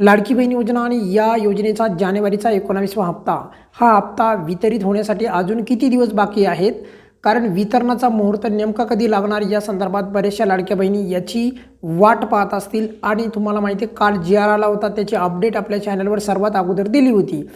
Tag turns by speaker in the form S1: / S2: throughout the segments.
S1: लाडकी बहीण योजना आणि या योजनेचा जानेवारीचा एकोणावीसवा हप्ता. हा हप्ता वितरित होण्यासाठी अजून किती दिवस बाकी आहेत? कारण वितरणाचा मुहूर्त नेमका कधी लागणार? या संदर्भात बऱ्याचशा लाडक्या बहिणी याची वाट पाहत असतील. आणि तुम्हाला माहिती आहे काल जी आर आला होता. त्याची अपडेट आपल्या चॅनलवर सर्वात अगोदर दिली होती.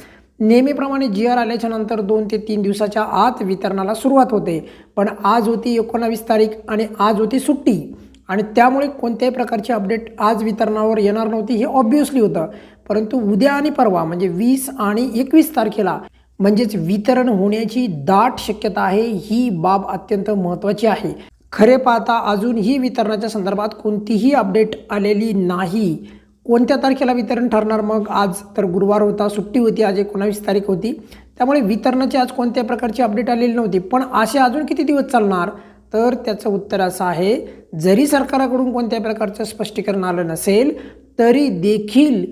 S1: नेहमीप्रमाणे जी आर आल्याच्यानंतर दोन ते तीन दिवसाच्या आत वितरणाला सुरुवात होते. पण आज होती एकोणावीस तारीख आणि आज होती सुट्टी. आणि त्यामुळे कोणत्याही प्रकारची अपडेट आज वितरणावर येणार नव्हती हे ऑब्व्हियसली होतं. परंतु उद्या आणि परवा म्हणजे वीस आणि एकवीस तारखेला म्हणजेच वितरण होण्याची दाट शक्यता आहे ही बाब अत्यंत महत्त्वाची आहे. खरे पाहता अजून ही वितरणाच्या संदर्भात कोणतीही अपडेट आलेली नाही. कोणत्या तारखेला वितरण ठरणार मग? आज तर गुरुवार होता सुट्टी होती आज एकोणावीस तारीख होती. त्यामुळे वितरणाची आज कोणत्या प्रकारची अपडेट आलेली नव्हती. पण असे अजून किती दिवस चालणार? तर त्याचं उत्तर असं आहे जरी सरकाराकडून कोणत्या प्रकारचं स्पष्टीकरण आलं नसेल तरी देखील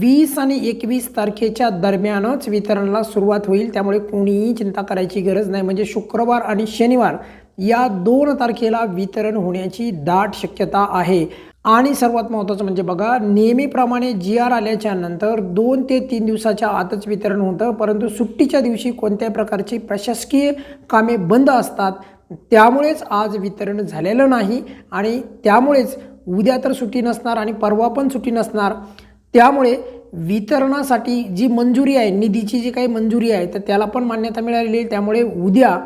S1: वीस आणि एकवीस तारखेच्या दरम्यानच वितरणाला सुरुवात होईल. त्यामुळे कोणीही चिंता करायची गरज नाही. म्हणजे शुक्रवार आणि शनिवार या दोन तारखेला वितरण होण्याची दाट शक्यता आहे. आणि सर्वात महत्त्वाचं म्हणजे बघा नेहमीप्रमाणे जी आर आल्याच्यानंतर दोन ते तीन दिवसाच्या आतच वितरण होतं. परंतु सुट्टीच्या दिवशी कोणत्याही प्रकारची प्रशासकीय कामे बंद असतात त्यामुळेच आज वितरण झालेलं नाही आणि त्यामुळेच उद्या तर सुट्टी नसणार आणि परवा पण सुट्टी नसणार. त्यामुळे वितरणासाठी जी मंजुरी आहे निधीची जी काही मंजुरी आहे तर त्याला पण मान्यता मिळालेली आहे. त्यामुळे उद्या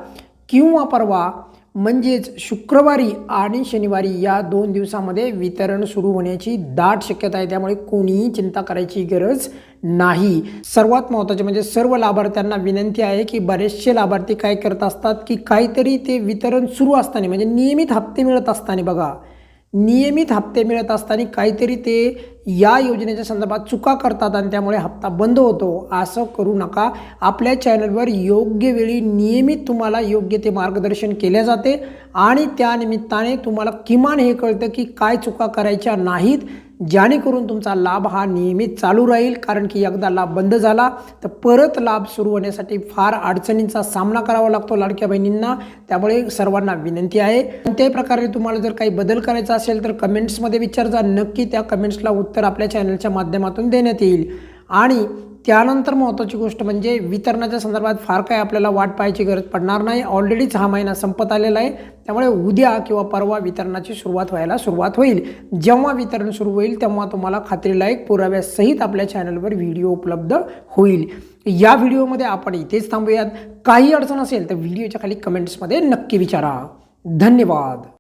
S1: किंवा परवा म्हणजेच शुक्रवारी आणि शनिवारी या दोन दिवसामध्ये वितरण सुरू होण्याची दाट शक्यता आहे. त्यामुळे कोणीही चिंता करायची गरज नाही. सर्वात महत्त्वाचे म्हणजे सर्व लाभार्थ्यांना विनंती आहे की बरेचसे लाभार्थी काय करत असतात की काहीतरी ते वितरण सुरू असताना म्हणजे नियमित हप्ते मिळत असताना बघा. नियमित हप्ते मिळत असताना काहीतरी ते या योजनेच्या संदर्भात चुका करतात आणि त्यामुळे हप्ता बंद होतो. असं करू नका. आपल्या चॅनलवर योग्य वेळी नियमित तुम्हाला योग्य ते मार्गदर्शन केले जाते आणि त्यानिमित्ताने तुम्हाला किमान हे कळतं की काय चुका करायच्या नाहीत. जेणेकरून तुमचा लाभ हा नियमित चालू राहील. कारण की एकदा लाभ बंद झाला तर परत लाभ सुरू होण्यासाठी फार अडचणींचा सामना करावा लागतो लाडक्या बहिणींना. त्यामुळे सर्वांना विनंती आहे. कोणत्याही प्रकारे तुम्हाला जर काही बदल करायचा असेल तर कमेंट्समध्ये विचार जा नक्की त्या कमेंट्सला उत्तर आपल्या चॅनलच्या माध्यमातून देण्यात येईल. आणि त्यानंतर महत्त्वाची गोष्ट म्हणजे वितरणाच्या संदर्भात फार काही आपल्याला वाट पाहायची गरज पडणार नाही. ऑलरेडीच हा महिना संपत आलेला आहे. त्यामुळे उद्या किंवा परवा वितरणाची सुरुवात व्हायला सुरुवात होईल. जेव्हा वितरण सुरू होईल तेव्हा तुम्हाला खात्रीलायक पुराव्यासहित आपल्या चॅनलवर व्हिडिओ उपलब्ध होईल. या व्हिडिओमध्ये आपण इथेच थांबूयात. काही अडचण असेल तर व्हिडिओच्या खाली कमेंट्समध्ये नक्की विचारा. धन्यवाद.